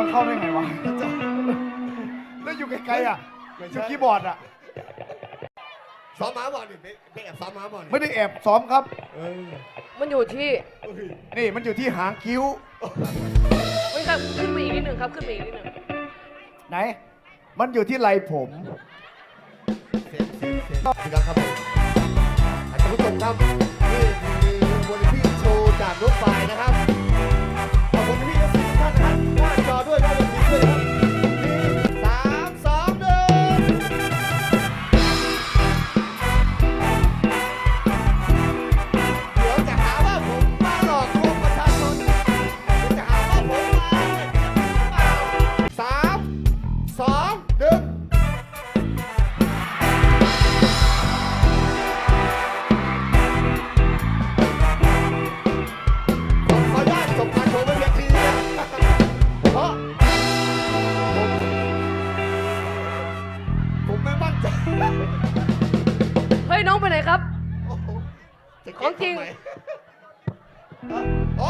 มันเข้าได้ไงวะแล้วอยู่ไกลๆอะไม่อใช่ยู่คีย์บอร์ดอะ ซ้อมม้าบอลนี่ไปไปแอบซ้อมม้าบอลนี่ไม่ได้แอบซ้อมครับ เออมันอยู่ที่เฮ้ยนี่มันอยู่ที่หางคิ้ว ไม่ครับขึ้นมาอีกนิดหนึ่งครับขึ้นมาอีกนิดหนึ่งไหน มันอยู่ที่ไหล่ผม เสียงเสียงเสียงพี่น้องครับผมท่านผู้ชมครับ ไปไหนครับ ของจริง โอ